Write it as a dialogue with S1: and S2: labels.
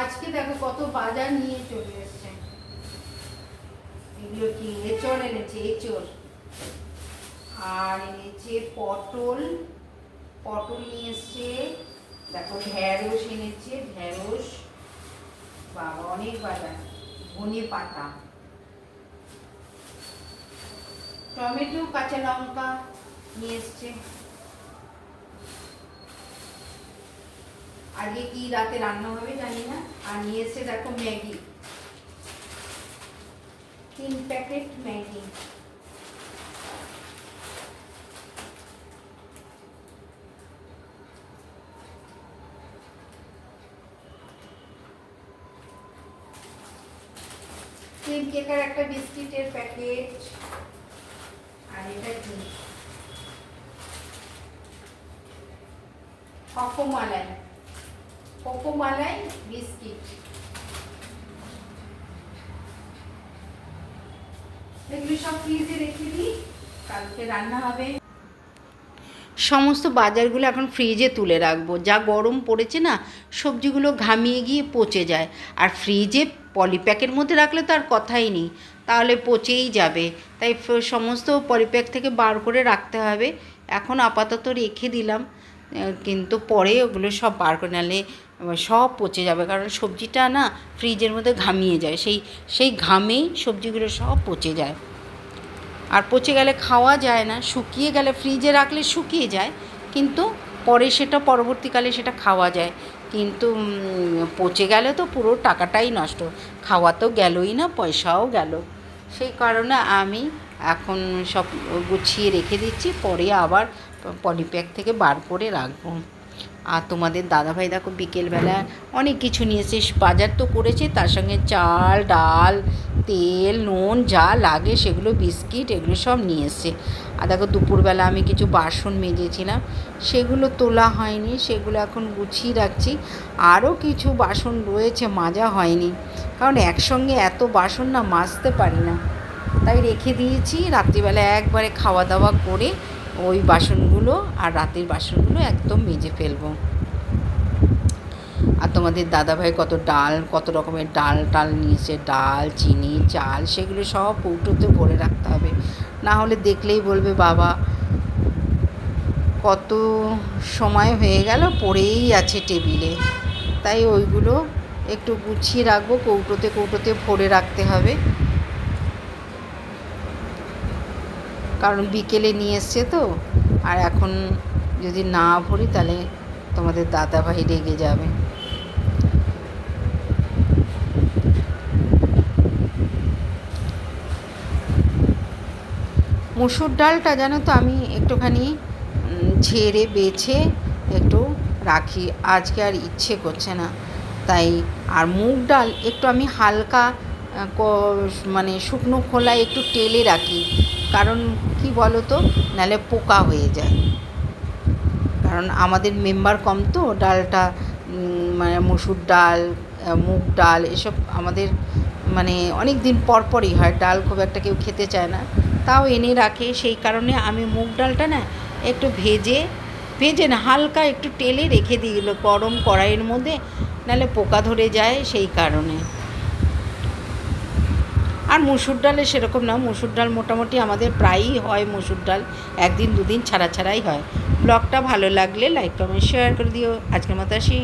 S1: আজকে দেখো কত বাজার নিয়ে চলে এসছে। এগুলো কি? এঁচড় এনেছে, এঁচড়। আর এনেছে পটল। পটল নিয়ে এসছে, দেখো ঢ্যাঁড়স এনেছে ঢ্যাঁড়স বাবা, অনেক বাজার। ধনে পাতা। টমেটো, কাঁচা লঙ্কা নিয়ে এসছে। আজকে কি রাতে রান্না হবে জানি না আর নিয়ে এসছে দেখো ম্যাগি তিন প্যাকেট ম্যাগি ক্রিম কেকের একটা বিস্কিটের প্যাকেট আর এটা কি কোকোমালাই কোকোমালাই বিস্কিট এগুলো সব ফ্রিজে রেখে দিই। কালকে রান্না হবে। সমস্ত বাজারগুলো এখন ফ্রিজে তুলে রাখব। যা গরম পড়েছে না, সবজিগুলো ঘামিয়ে গিয়ে পচে যায়। আর ফ্রিজে পলিপ্যাকের মধ্যে রাখলে তো আর কথাই নেই। তাহলে পচেই যাবে। তাই সমস্ত পলিপ্যাক থেকে বার করে রাখতে হবে। এখন আপাতত রেখে দিলাম। কিন্তু পরে ওগুলো সব বার করে নালে সব পচে যাবে। কারণ সবজিটা না ফ্রিজের মধ্যে ঘামিয়ে যায়। সেই সেই ঘামেই সবজিগুলো সব পচে যায়। আর পচে গেলে খাওয়া যায় না। শুকিয়ে গেলে ফ্রিজে রাখলে শুকিয়ে যায়। কিন্তু পরে সেটা, পরবর্তীকালে সেটা খাওয়া যায়। কিন্তু পচে গেলে তো পুরো টাকাটাই নষ্ট। খাওয়া তো গেলই না, পয়সাও গেল। সেই কারণে আমি এখন সব গুছিয়ে রেখে দিচ্ছি, পরে আবার পলিপ্যাক থেকে বার করে রাখব। আর তোমাদের দাদাভাই দেখো বিকেলবেলা অনেক কিছু নিয়েছে বাজার তো করেছে, তার সঙ্গে চাল, ডাল, তেল, নুন যা লাগে সেগুলো বিস্কিট এগুলো সব নিয়ে এসছে আর দেখো দুপুরবেলা আমি কিছু বাসন মেজেছিলাম, সেগুলো তোলা হয়নি, সেগুলো এখন গুছিয়ে রাখছি। আরও কিছু বাসন রয়েছে, মাজা হয়নি। কারণ একসঙ্গে এত বাসন না মাজতে পারি না। তাই রেখে দিয়েছি। রাত্রিবেলা একবারে খাওয়া দাওয়া করে ওই বাসনগুলো আর রাতের বাসনগুলো একদম মেজে ফেলব। আর তোমাদের দাদাভাই কত ডাল, কত রকমের ডাল টাল নিয়েছে, ডাল, চিনি, চাল, সেগুলো সব কৌটোতে ভরে রাখতে হবে। না হলে দেখলেই বলবে, বাবা, কত সময় হয়ে গেল, পড়েই আছে টেবিলে। তাই ওইগুলো একটু গুছিয়ে রাখব, কৌটোতে কৌটোতে ভরে রাখতে হবে। কারণ বিকেলে নিয়ে এসছে তো। আর এখন যদি না ভরি তাহলে তোমাদের দাদাভাই রেগে যাবে। মুসুর ডালটা জানো তো আমি একটুখানি ঝেড়ে, বেছে একটু রাখি। আজকে আর ইচ্ছে করছে না। তাই, আর মুগ ডাল একটু আমি হালকা মানে শুকনো খোলায় একটু টেলে রাখি। কারণ কি বলো তো নাহলে পোকা হয়ে যায়। কারণ আমাদের মেম্বার কম তো, ডালটা মানে মসুর ডাল মুগ ডাল, এসব আমাদের মানে অনেক দিন পর পরই হয়। ডাল খুব একটা কেউ খেতে চায় না। তাও এনে রাখে। সেই কারণে আমি মুগ ডালটা না একটু ভেজে ভেজে না, হালকা একটু টেলে রেখে দিই। গরম কড়াইয়ের মধ্যে নাহলে পোকা ধরে যায় সেই কারণে। আর মুসুর ডালে সেরকম না, মুসুর ডাল মোটামুটি আমাদের প্রায়ই হয় মুসুর ডাল, একদিন দুদিন ছাড়া ছাড়াই হয়। ব্লগটা ভালো লাগলে লাইক কমেন্ট শেয়ার করে দিও। আজকের মতো আসি।